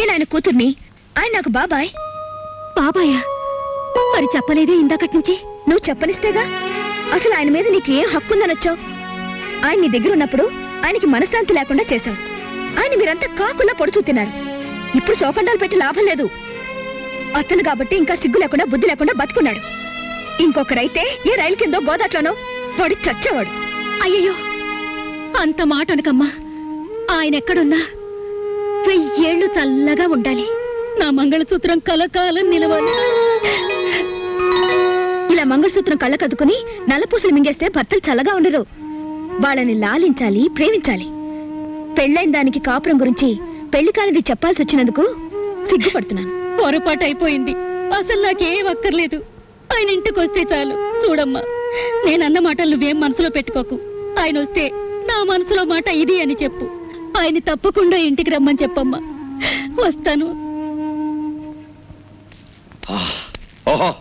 నేను ఆయన కూతుర్ని? ఆయన నాకు బాబాయ్. బాబాయా? మరి చెప్పలేదే ఇందాకటి నుంచి? నువ్వు చెప్పనిస్తేగా? అసలు ఆయన మీద నీకు ఏం హక్కు ఉందనొచ్చావు ఆయన నీ దగ్గర ఉన్నప్పుడు ఆయనకి మనశ్శాంతి లేకుండా చేశావు. ఆయన మీరంతా కాకులా పొడుచు తిన్నారు. ఇప్పుడు శోకండాలు పెట్టి లాభం లేదు. అతను కాబట్టి ఇంకా సిగ్గు లేకుండా బుద్ధి లేకుండా బతుకున్నాడు. ఇంకొకరైతే ఏ రైలు కిందో గోదాట్లోనో వాడు చచ్చేవాడు. అయ్యయ్యో! అంత మాట అనకమ్మా. ఆయన ఎక్కడున్నా? ఏళ్ళు చల్లగా ఉండాలి. నా మంగళసూత్రం కలకాలం నిలవాలి. ఇలా మంగళసూత్రం కళ్ళకద్దుకుని నల్లపూసలు మింగేస్తే భర్తలు చల్లగా ఉండరు. వాళ్ళని లాలించాలి ప్రేమించాలి. పెళ్ళైన దానికి కాపురం గురించి పెళ్ళి కానిది చెప్పాల్సి వచ్చినందుకు సిగ్గుపడుతున్నాను. పొరపాటు అయిపోయింది. అసలు నాకేం అక్కర్లేదు. ఆయన ఇంటికి వస్తే చాలు. చూడమ్మా నేనన్న మాటలు నువ్వేం మనసులో పెట్టుకోకు. ఆయన వస్తే నా మనసులో మాట ఇది అని చెప్పు. ఆయన తప్పకుండా ఇంటికి రమ్మని చెప్పమ్మా. వస్తాను. ఓహో.